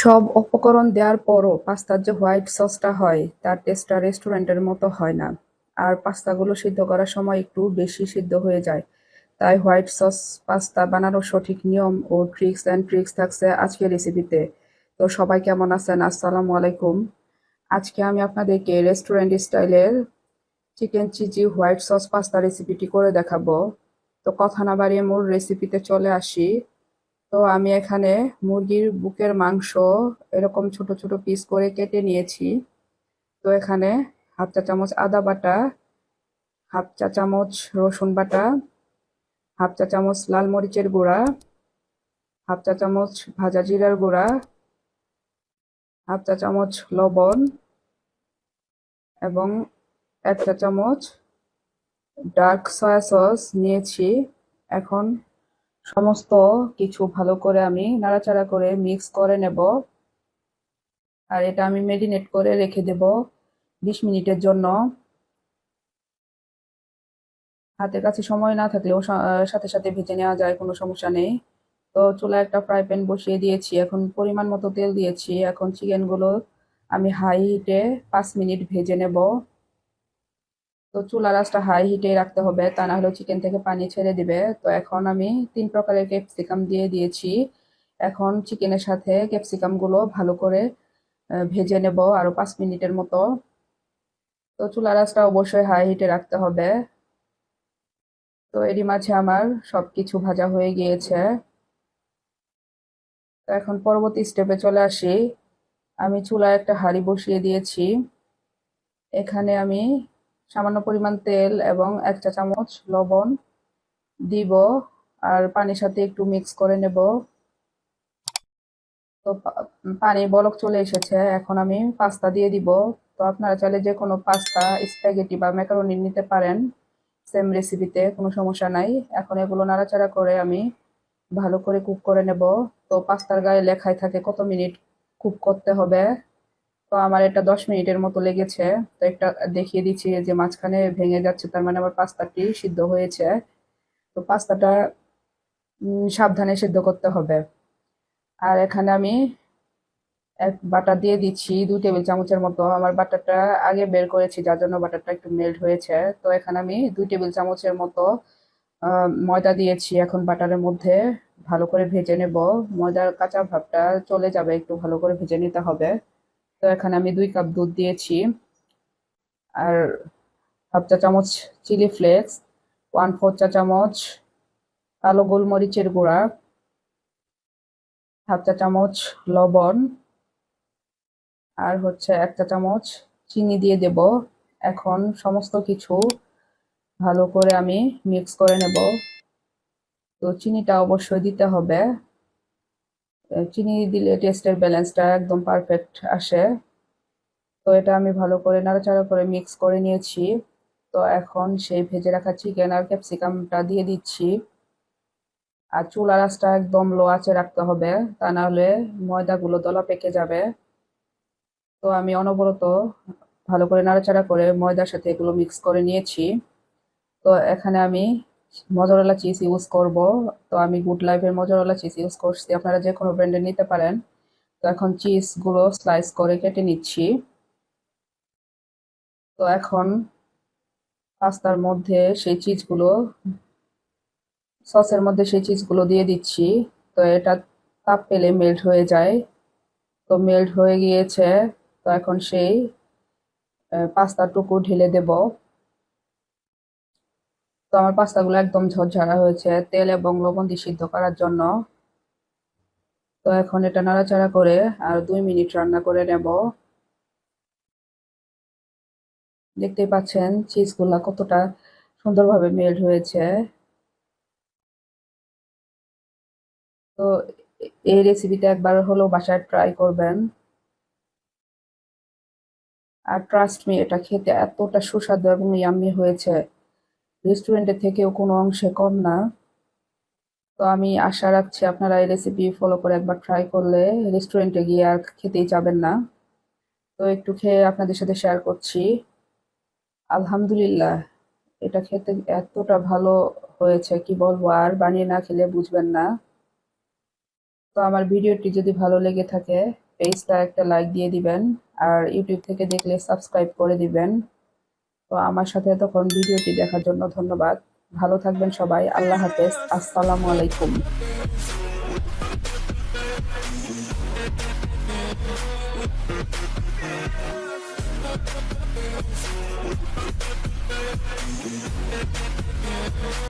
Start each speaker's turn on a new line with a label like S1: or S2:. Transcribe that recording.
S1: সব উপকরণ দেওয়ার পরও পাস্তার যে হোয়াইট সসটা হয়, তার টেস্টটা রেস্টুরেন্টের মতো হয় না। আর পাস্তাগুলো সিদ্ধ করার সময় একটু বেশি সিদ্ধ হয়ে যায়। তাই হোয়াইট সস পাস্তা বানানোর সঠিক নিয়ম ও ট্রিক্স অ্যান্ড ট্রিক্স থাকছে আজকের রেসিপিতে। তো সবাই কেমন আছেন? আসসালামু আলাইকুম। আজকে আমি আপনাদেরকে রেস্টুরেন্ট স্টাইলের chicken cheesy white sauce pasta রেসিপিটি করে দেখাবো। তো কথা না বাড়িয়ে মূল রেসিপিতে চলে আসি। তো আমি এখানে মুরগির বুকের মাংস এরকম ছোট ছোট পিস করে কেটে নিয়েছি। তো এখানে হাফ চা চামচ আদা বাটা, হাফ চা চামচ রসুন বাটা, হাফ চা চামচ লাল মরিচের গুঁড়া, হাফ চা চামচ ভাজা জিরার গুঁড়া, হাফ চা চামচ লবণ এবং এক চা চামচ ডার্ক সয়া সস নিয়েছি। এখন সমস্ত কিছু ভালো করে আমি নাড়াচাড়া করে মিক্স করে নেব। আর এটা আমি মেরিনেট করে রেখে দেব বিশ মিনিটের জন্য। হাতের কাছে সময় না থাকলেও সাথে সাথে ভেজে নেওয়া যায়, কোনো সমস্যা নেই। তো চুলায় একটা ফ্রাই প্যান বসিয়ে দিয়েছি, এখন পরিমাণ মতো তেল দিয়েছি। এখন চিকেনগুলো আমি হাই হিটে পাঁচ মিনিট ভেজে নেব। তো চুলা রাসটা হাই হিটে রাখতে হবে, তা না হলে চিকেন থেকে পানি ছেড়ে দিবে। তো এখন আমি তিন প্রকারের ক্যাপসিকাম দিয়ে দিয়েছি। এখন চিকেনের সাথে ক্যাপসিকামগুলো ভালো করে ভেজে নেব আরও পাঁচ মিনিটের মতো। তো চুলা রাসটা অবশ্যই হাই হিটে রাখতে হবে। তো এরই মাঝে আমার সব কিছু ভাজা হয়ে গিয়েছে। তো এখন পরবর্তী স্টেপে চলে আসি। আমি চুলায় একটা হাঁড়ি বসিয়ে দিয়েছি। এখানে আমি সামান্য পরিমাণ তেল এবং এক চা চামচ লবণ দিব আর পানির সাথে একটু মিক্স করে নেব। তো পানি বলক চলে এসেছে, এখন আমি পাস্তা দিয়ে দিব। তো আপনারা চাইলে যে কোনো পাস্তা স্প্যাগেটি বা ম্যাকারনি নিতে পারেন। সেম রেসিপিতে কোনো সমস্যা নাই। এখন এগুলো নাড়াচাড়া করে আমি ভালো করে কুক করে নেব। তো পাস্তার গায়ে লেখায় থাকে কত মিনিট কুক করতে হবে। তো আমার এটা দশ মিনিটের মতো লেগেছে। তো একটা দেখিয়ে দিচ্ছি যে মাঝখানে ভেঙে যাচ্ছে, তার মানে আমার পাস্তাটি সিদ্ধ হয়েছে। তো পাস্তাটা সাবধানে সিদ্ধ করতে হবে। আর এখানে আমি এক বাটার দিয়ে দিচ্ছি দু টেবিল চামচের মতো। আমার বাটারটা আগে বের করেছি, যার জন্য বাটারটা একটু মেল্ট হয়েছে। তো এখানে আমি দুই টেবিল চামচের মতো ময়দা দিয়েছি এখন বাটারের মধ্যে। ভালো করে ভেজে নেব। ময়দার কাঁচা ভাবটা চলে যাবে, একটু ভালো করে ভেজে নিতে হবে। তো এখানে আমি দুই কাপ দুধ দিয়েছি। আর হাফ চা চামচ চিলি ফ্লেক্স ওয়ান ফোর চা চামচ কালো গোলমরিচের গুঁড়া, হাফ চা চামচ লবণ, আর হচ্ছে এক চা চামচ চিনি দিয়ে দেব। এখন সমস্ত কিছু ভালো করে আমি মিক্স করে নেব। তো চিনিটা অবশ্যই দিতে হবে। চিনি দিলে টেস্টের ব্যালেন্সটা একদম পারফেক্ট আসে। তো এটা আমি ভালো করে নাড়াচাড়া করে মিক্স করে নিয়েছি। তো এখন সেই ভেজে রাখা চিকেন আর ক্যাপসিকামটা দিয়ে দিচ্ছি। আর চুলা রাসটা একদম লো আঁচে রাখতে হবে, তা নাহলে ময়দাগুলো দলা পেকে যাবে। তো আমি অনবরত ভালো করে নাড়াচাড়া করে ময়দার সাথে এগুলো মিক্স করে নিয়েছি। তো এখানে আমি মজরলা চিজ ইউজ করব। তো আমি গুড লাইফের মজরলা চিজ ইউজ করছি। আপনারা যে কোনো ব্র্যান্ডের নিতে পারেন। তো এখন চিজগুলো স্লাইস করে কেটে নিচ্ছি। তো এখন পাস্তার মধ্যে সেই চিজগুলো সসের মধ্যে সেই চিজগুলো দিয়ে দিচ্ছি। তো এটা তাপ পেলে মেল্ট হয়ে যায়। তো মেল্ট হয়ে গিয়েছে। তো এখন সেই পাস্তাটুকু ঢেলে দেব। তো আমার পাস্তাগুলো একদম ঝরঝরা হয়েছে, তেল এবং লবণ দিয়ে সিদ্ধ করার জন্য। তো এখন এটা নাড়াচাড়া করে আর দুই মিনিট রান্না করে নেব। দেখতেই পাচ্ছেন চিজগুলা কতটা সুন্দরভাবে মেল্ট হয়েছে। তো এই রেসিপিটা একবার হলেও বাসায় ট্রাই করবেন। আর ট্রাস্ট মি এটা খেতে এতটা সুস্বাদু এবং ইয়াম্মি হয়েছে। রেস্টুরেন্টের থেকেও কোনো অংশে কম না। তো আমি আশা রাখছি আপনারা এই রেসিপি ফলো করে একবার ট্রাই করলে রেস্টুরেন্টে গিয়ে আর খেতেই যাবেন না। তো একটু খেয়ে আপনাদের সাথে শেয়ার করছি। আলহামদুলিল্লাহ, এটা খেতে এতটা ভালো হয়েছে, কি বলব, আর বানিয়ে না খেলে বুঝবেন না। তো আমার ভিডিওটি যদি ভালো লেগে থাকে পেজটা একটা লাইক দিয়ে দিবেন, আর ইউটিউব থেকে দেখলে সাবস্ক্রাইব করে দিবেন। তো আমার সাথে এতক্ষণ ভিডিওটি দেখার জন্য ধন্যবাদ। ভালো থাকবেন সবাই। আল্লাহ হাফেজ। আসসালামু আলাইকুম.